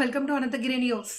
Welcome to Ananthagiri news.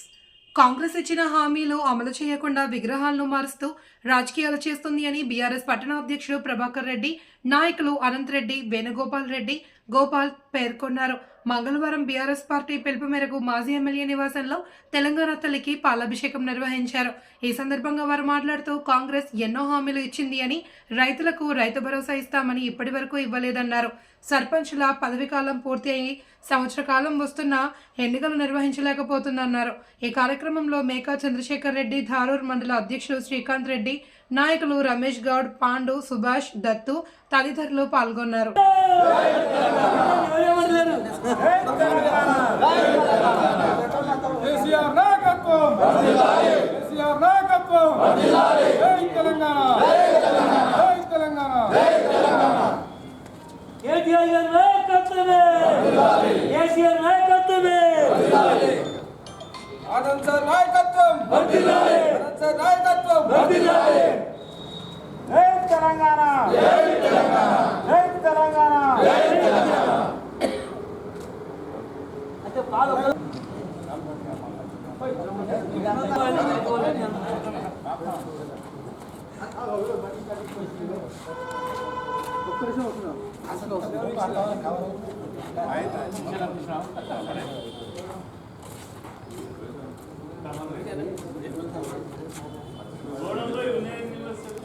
Congress ఇచ్చిన హామీలు అమలు చేయకుండా విగ్రహాలను మారుస్తూ రాజకీయాలు చేస్తుంది అని బీఆర్ఎస్ పట్టణ అధ్యక్షుడు ప్రభాకర్ రెడ్డి నాయకులు అనంత్ రెడ్డి వేణుగోపాల్ రెడ్డి గోపాల్ పేర్కొన్నారు. మంగళవారం బీఆర్ఎస్ పార్టీ పిలుపు మేరకు మాజీ ఎమ్మెల్యే నివాసంలో తెలంగాణ తల్లికి పాలాభిషేకం నిర్వహించారు. ఈ సందర్భంగా వారు మాట్లాడుతూ కాంగ్రెస్ ఎన్నో హామీలు ఇచ్చింది అని రైతులకు రైతు భరోసా ఇస్తామని ఇప్పటి వరకు ఇవ్వలేదన్నారు. సర్పంచ్ల పదవీకాలం పూర్తి అయి సంవత్సర కాలం వస్తున్నా ఎన్నికలు నిర్వహించలేకపోతుందన్నారు. ఈ కార్యక్రమంలో మేకా చంద్రశేఖర్ రెడ్డి ధారూర్ మండల అధ్యక్షుడు శ్రీకాంత్ రెడ్డి నాయకులు రమేష్ గౌడ్ పాండు సుభాష్ దత్తు తదితరులు పాల్గొన్నారు. కేటీఆర్ గారి నాయకత్వమే! కేసీఆర్ నాయకత్వమే! ఆనంద్ సార్ నాయకత్వం! నాయకత్వం జై తెలంగాణ జై తెలంగాణ అంటే పాలు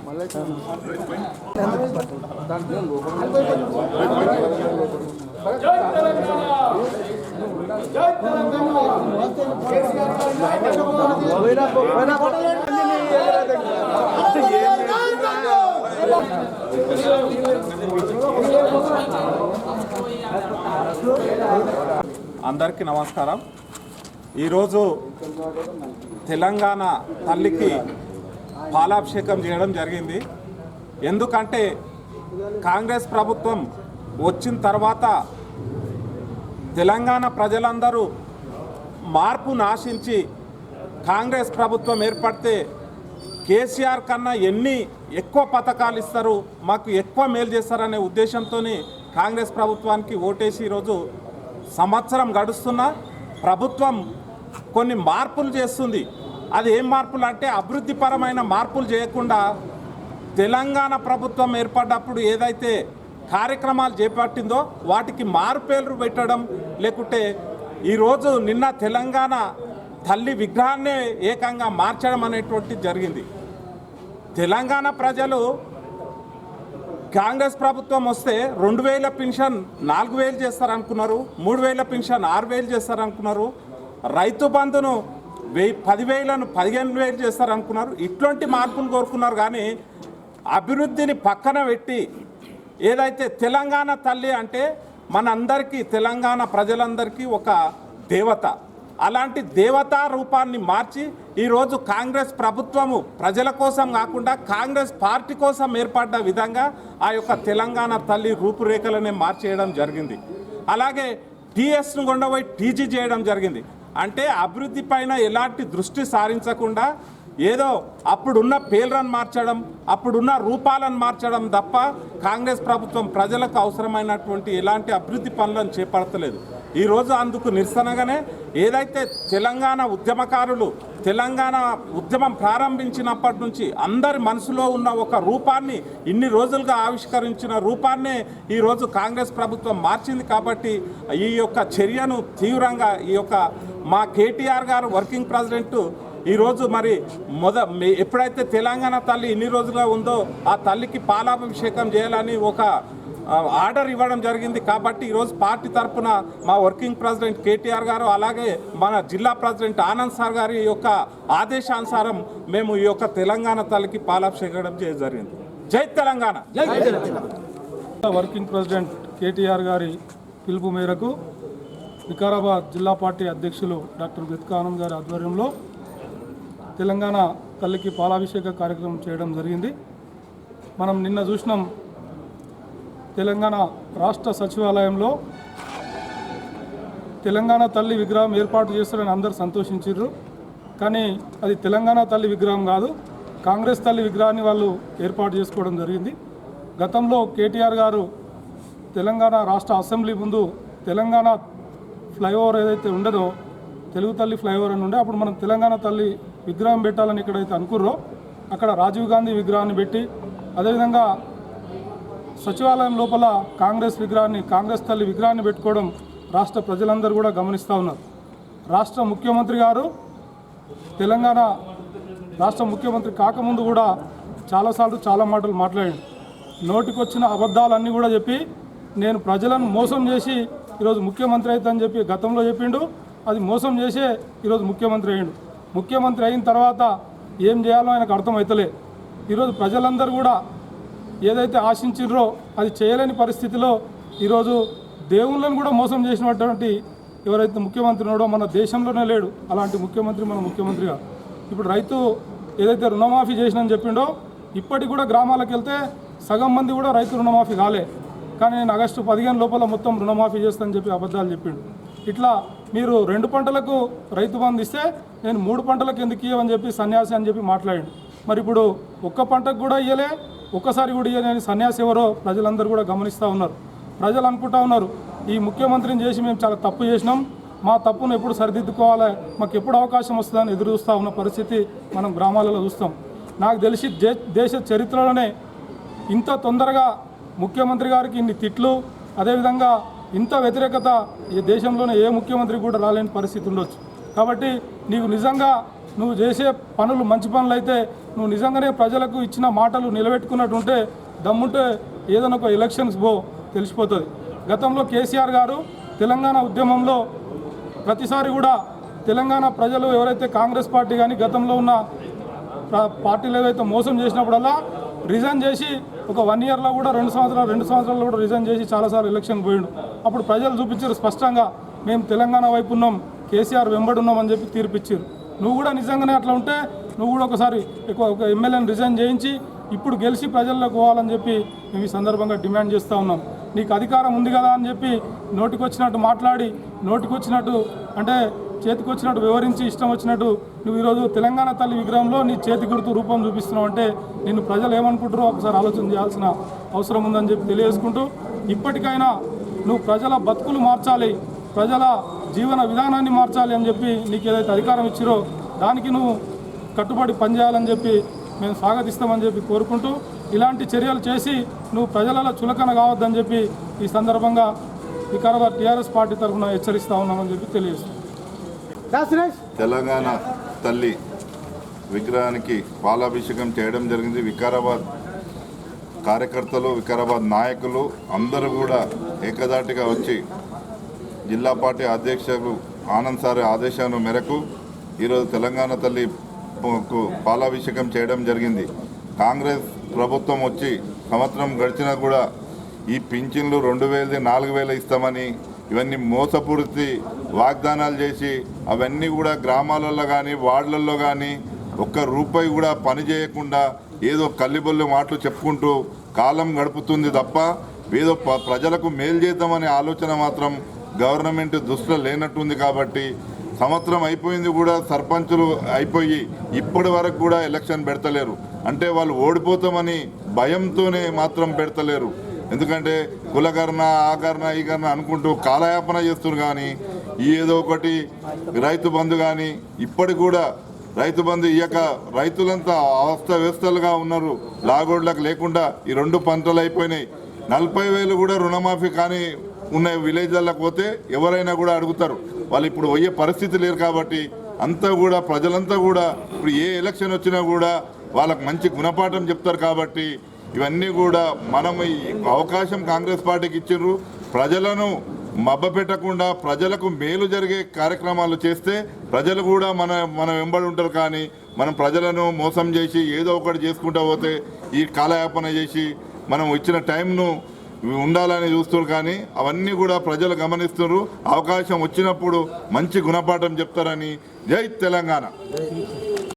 మళ్ళీ తెలంగాణ జై తెలంగాణ కేసీఆర్ గారి నాయకత్వం అందరికీ నమస్కారం. ఈరోజు తెలంగాణ తల్లికి పాలాభిషేకం చేయడం జరిగింది. ఎందుకంటే కాంగ్రెస్ ప్రభుత్వం వచ్చిన తర్వాత తెలంగాణ ప్రజలందరూ మార్పు నాశించి కాంగ్రెస్ ప్రభుత్వం ఏర్పడితే కేసీఆర్ కన్నా ఎన్ని ఎక్కువ పథకాలు ఇస్తారు మాకు ఎక్కువ మేలు చేస్తారనే ఉద్దేశంతో కాంగ్రెస్ ప్రభుత్వానికి ఓటేసి ఈరోజు సంవత్సరం గడుస్తున్నా ప్రభుత్వం కొన్ని మార్పులు చేస్తుంది. అది ఏం మార్పులు అంటే అభివృద్ధిపరమైన మార్పులు చేయకుండా తెలంగాణ ప్రభుత్వం ఏర్పడ్డప్పుడు ఏదైతే కార్యక్రమాలు చేపట్టిందో వాటికి మారుపేర్లు పెట్టడం లేకుంటే ఈరోజు నిన్న తెలంగాణ తల్లి విగ్రహాన్నే ఏకంగా మార్చడం అనేటువంటిది జరిగింది. తెలంగాణ ప్రజలు కాంగ్రెస్ ప్రభుత్వం వస్తే రెండు వేల పెన్షన్ నాలుగు వేలు చేస్తారనుకున్నారు మూడు వేల పెన్షన్ ఆరు వేలు చేస్తారనుకున్నారు రైతు బంధును వెయ్యి పదివేలను పదిహేను వేలు చేస్తారనుకున్నారు. ఇట్లాంటి మార్పులు కోరుకున్నారు కానీ అభివృద్ధిని పక్కన పెట్టి ఏదైతే తెలంగాణ తల్లి అంటే మనందరికీ తెలంగాణ ప్రజలందరికీ ఒక దేవత. అలాంటి దేవతా రూపాన్ని మార్చి ఈరోజు కాంగ్రెస్ ప్రభుత్వము ప్రజల కోసం కాకుండా కాంగ్రెస్ పార్టీ కోసం ఏర్పడ్డ విధంగా ఆ యొక్క తెలంగాణ తల్లి రూపురేఖలనే మార్చేయడం జరిగింది. అలాగే టీఎస్ను కొండపోయి టీజీ చేయడం జరిగింది. అంటే అభివృద్ధి పైన ఎలాంటి దృష్టి సారించకుండా ఏదో అప్పుడున్న పేర్లను మార్చడం అప్పుడున్న రూపాలను మార్చడం తప్ప కాంగ్రెస్ ప్రభుత్వం ప్రజలకు అవసరమైనటువంటి ఎలాంటి అభివృద్ధి పనులను చేపడతలేదు. ఈరోజు అందుకు నిరసనగానే ఏదైతే తెలంగాణ ఉద్యమకారులు తెలంగాణ ఉద్యమం ప్రారంభించినప్పటి నుంచి అందరి మనసులో ఉన్న ఒక రూపాన్ని ఇన్ని రోజులుగా ఆవిష్కరించిన రూపాన్నే ఈరోజు కాంగ్రెస్ ప్రభుత్వం మార్చింది కాబట్టి ఈ యొక్క చర్యను తీవ్రంగా ఈ యొక్క మా కేటీఆర్ గారు వర్కింగ్ ప్రెసిడెంట్ ఈరోజు మరి మొద ఎప్పుడైతే తెలంగాణ తల్లి ఇన్ని రోజులుగా ఉందో ఆ తల్లికి పాలాభిషేకం చేయాలని ఒక ఆర్డర్ ఇవ్వడం జరిగింది కాబట్టి ఈరోజు పార్టీ తరఫున మా వర్కింగ్ ప్రెసిడెంట్ కేటీఆర్ గారు అలాగే మన జిల్లా ప్రెసిడెంట్ ఆనంద్ సార్ గారి యొక్క ఆదేశానుసారం మేము ఈ యొక్క తెలంగాణ తల్లికి పాలాభిషేకం చేయడం జరిగింది. జై తెలంగాణ. వర్కింగ్ ప్రెసిడెంట్ కేటీఆర్ గారి పిలుపు మేరకు వికారాబాద్ జిల్లా పార్టీ అధ్యక్షులు డాక్టర్ గతికా ఆనంద్ గారి ఆధ్వర్యంలో తెలంగాణ తల్లికి పాలాభిషేక కార్యక్రమం చేయడం జరిగింది. మనం నిన్న చూసినాం తెలంగాణ రాష్ట్ర సచివాలయంలో తెలంగాణ తల్లి విగ్రహం ఏర్పాటు చేస్తారని అందరు సంతోషించారు కానీ అది తెలంగాణ తల్లి విగ్రహం కాదు కాంగ్రెస్ తల్లి విగ్రహాన్ని వాళ్ళు ఏర్పాటు చేసుకోవడం జరిగింది. గతంలో కేటీఆర్ గారు తెలంగాణ రాష్ట్ర అసెంబ్లీ ముందు తెలంగాణ ఫ్లైఓవర్ ఏదైతే ఉండదో తెలుగు తల్లి ఫ్లైఓవర్ అని ఉండే అప్పుడు మనం తెలంగాణ తల్లి విగ్రహం పెట్టాలని ఇక్కడైతే అనుకుర్రో అక్కడ రాజీవ్ గాంధీ విగ్రహాన్ని పెట్టి అదేవిధంగా సచివాలయం లోపల కాంగ్రెస్ విగ్రహాన్ని కాంగ్రెస్ తల్లి విగ్రహాన్ని పెట్టుకోవడం రాష్ట్ర ప్రజలందరూ కూడా గమనిస్తూ ఉన్నారు. రాష్ట్ర ముఖ్యమంత్రి గారు తెలంగాణ రాష్ట్ర ముఖ్యమంత్రి కాకముందు కూడా చాలాసార్లు చాలా మాటలు మాట్లాడాడు నోటికొచ్చిన అబద్ధాలన్నీ కూడా చెప్పి నేను ప్రజలను మోసం చేసి ఈరోజు ముఖ్యమంత్రి అవుతానని చెప్పి గతంలో చెప్పిండు. అది మోసం చేసే ఈరోజు ముఖ్యమంత్రి అయ్యిండు. ముఖ్యమంత్రి అయిన తర్వాత ఏం చేయాలో ఆయనకు అర్థమవుతలే ఈరోజు ప్రజలందరూ కూడా ఏదైతే ఆశించారో అది చేయలేని పరిస్థితిలో ఈరోజు దేవుళ్ళను కూడా మోసం చేసినటువంటి ఎవరైతే ముఖ్యమంత్రి ఉన్నాడో మన దేశంలోనే లేడు. అలాంటి ముఖ్యమంత్రి మన ముఖ్యమంత్రిగా. ఇప్పుడు రైతు ఏదైతే రుణమాఫీ చేసినని చెప్పిండో ఇప్పటికి కూడా గ్రామాలకు వెళ్తే సగం మంది కూడా రైతు రుణమాఫీ కాలే. కానీ నేను ఆగస్టు పదిహేను లోపల మొత్తం రుణమాఫీ చేస్తానని చెప్పి అబద్ధాలు చెప్పిండు. ఇట్లా మీరు రెండు పంటలకు రైతు బంధు ఇస్తే నేను మూడు పంటలకు ఎందుకు ఇవ్వని చెప్పి సన్యాసి అని చెప్పి మాట్లాడాడు. మరి ఇప్పుడు ఒక్క పంటకు కూడా ఇయ్యలే ఒక్కసారి కూడా ఇయ్యలేని సన్యాసి ఎవరో ప్రజలందరూ కూడా గమనిస్తూ ఉన్నారు. ప్రజలు అనుకుంటా ఉన్నారు ఈ ముఖ్యమంత్రిని చేసి మేము చాలా తప్పు చేసినాం మా తప్పును ఎప్పుడు సరిదిద్దుకోవాలి మాకు ఎప్పుడు అవకాశం వస్తుందని ఎదురు చూస్తూ ఉన్న పరిస్థితి మనం గ్రామాలలో చూస్తాం. నాకు తెలిసి దే- దేశ చరిత్రలోనే ఇంత తొందరగా ముఖ్యమంత్రి గారికి ఇన్ని తిట్లు అదేవిధంగా ఇంత వ్యతిరేకత ఈ దేశంలోనే ఏ ముఖ్యమంత్రి కూడా రాలేని పరిస్థితి ఉండొచ్చు. కాబట్టి నీవు నిజంగా నువ్వు చేసే పనులు మంచి పనులు అయితే నువ్వు నిజంగానే ప్రజలకు ఇచ్చిన మాటలు నిలబెట్టుకున్నట్టు ఉంటే దమ్ముంటే ఏదైనా ఒక ఎలక్షన్స్ పో తెలిసిపోతుంది. గతంలో కేసీఆర్ గారు తెలంగాణ ఉద్యమంలో ప్రతిసారి కూడా తెలంగాణ ప్రజలు ఎవరైతే కాంగ్రెస్ పార్టీ కానీ గతంలో ఉన్న పార్టీలు ఏదైతే మోసం చేసినప్పుడల్లా రిజైన్ చేసి ఒక వన్ ఇయర్లో కూడా రెండు సంవత్సరాలు రెండు సంవత్సరాలు కూడా రిజైన్ చేసి చాలాసార్లు ఎలక్షన్ పోయిండు. అప్పుడు ప్రజలు చూపించారు స్పష్టంగా మేము తెలంగాణ వైపు ఉన్నాం కేసీఆర్ వెంబడి ఉన్నాం అని చెప్పి తీర్పిచ్చారు. నువ్వు కూడా నిజంగానే అట్లా ఉంటే నువ్వు కూడా ఒకసారి ఎక్కువ ఒక ఎమ్మెల్యేని రిజైన్ చేయించి ఇప్పుడు గెలిచి ప్రజల్లోకి పోవాలని చెప్పి మేము ఈ సందర్భంగా డిమాండ్ చేస్తూ ఉన్నాం. నీకు అధికారం ఉంది కదా అని చెప్పి నోటికొచ్చినట్టు మాట్లాడి నోటికొచ్చినట్టు అంటే చేతికొచ్చినట్టు వివరించి ఇష్టం వచ్చినట్టు నువ్వు ఈరోజు తెలంగాణ తల్లి విగ్రహంలో నీ చేతి గుర్తు రూపం చూపిస్తున్నావు అంటే నిన్ను ప్రజలు ఏమనుకుంటారో ఒకసారి ఆలోచన చేయాల్సిన అవసరం ఉందని చెప్పి తెలియజేసుకుంటూ ఇప్పటికైనా నువ్వు ప్రజల బతుకులు మార్చాలి ప్రజల జీవన విధానాన్ని మార్చాలి అని చెప్పి నీకు ఏదైతే అధికారం ఇచ్చిరో దానికి నువ్వు కట్టుబడి పనిచేయాలని చెప్పి మేము స్వాగతిస్తామని చెప్పి కోరుకుంటూ ఇలాంటి చర్యలు చేసి నువ్వు ప్రజలలో చులకన కావద్దని చెప్పి ఈ సందర్భంగా వికారాబాద్ టీఆర్ఎస్ పార్టీ తరఫున హెచ్చరిస్తా ఉన్నామని చెప్పి తెలియజేస్తాం తెలంగాణ తల్లి విగ్రహానికి పాలాభిషేకం చేయడం జరిగింది. వికారాబాద్ కార్యకర్తలు వికారాబాద్ నాయకులు అందరూ కూడా ఏకదాటిగా వచ్చి జిల్లా పార్టీ అధ్యక్షులు ఆనంద్ సార్ ఆదేశాల మేరకు ఈరోజు తెలంగాణ తల్లి పాలాభిషేకం చేయడం జరిగింది. కాంగ్రెస్ ప్రభుత్వం వచ్చి సంవత్సరం గడిచినా కూడా ఈ పింఛన్లు రెండు వేలది నాలుగు వేలు ఇస్తామని ఇవన్నీ మోసపూరితి వాగ్దానాలు చేసి అవన్నీ కూడా గ్రామాలలో కానీ వార్డులలో కానీ ఒక్క రూపాయి కూడా పని చేయకుండా ఏదో కల్లిబొల్లి మాటలు చెప్పుకుంటూ కాలం గడుపుతుంది తప్ప ఏదో ప- ప్రజలకు మేలు చేద్దామనే ఆలోచన మాత్రం గవర్నమెంట్ దృష్టిలో లేనట్టుంది కాబట్టి సంవత్సరం అయిపోయింది కూడా సర్పంచులు అయిపోయి ఇప్పటి వరకు కూడా ఎలక్షన్ పెడతలేరు. అంటే వాళ్ళు ఓడిపోతామని భయంతోనే మాత్రం పెడతలేరు. ఎందుకంటే కులకరణ ఆకరణ ఈ కరణ అనుకుంటూ కాలయాపన చేస్తున్నారు కానీ ఏదో ఒకటి రైతు బంధు కానీ ఇప్పటికి కూడా రైతు బంధు ఇయ్యక రైతులంతా అవస్థ వ్యవస్థలుగా ఉన్నారు. లాగోడ్లకు లేకుండా ఈ రెండు పంటలు అయిపోయినాయి. నలభై వేలు కూడా రుణమాఫీ కానీ ఉన్న విలేజ్లకు పోతే ఎవరైనా కూడా అడుగుతారు. వాళ్ళు ఇప్పుడు పోయే పరిస్థితి లేరు కాబట్టి అంతా కూడా ప్రజలంతా కూడా ఇప్పుడు ఏ ఎలక్షన్ వచ్చినా కూడా వాళ్ళకు మంచి గుణపాఠం చెప్తారు కాబట్టి ఇవన్నీ కూడా మనం ఈ అవకాశం కాంగ్రెస్ పార్టీకి ఇచ్చిర్రు ప్రజలను మబ్బపెట్టకుండా ప్రజలకు మేలు జరిగే కార్యక్రమాలు చేస్తే ప్రజలు కూడా మన మన వెంబడి ఉంటారు కానీ మనం ప్రజలను మోసం చేసి ఏదో ఒకటి చేసుకుంటా పోతే ఈ కాలయాపన చేసి మనం ఇచ్చిన టైంను ఉండాలని చూస్తున్నారు కానీ అవన్నీ కూడా ప్రజలు గమనిస్తున్నారు. అవకాశం వచ్చినప్పుడు మంచి గుణపాఠం చెప్తారని జై తెలంగాణ.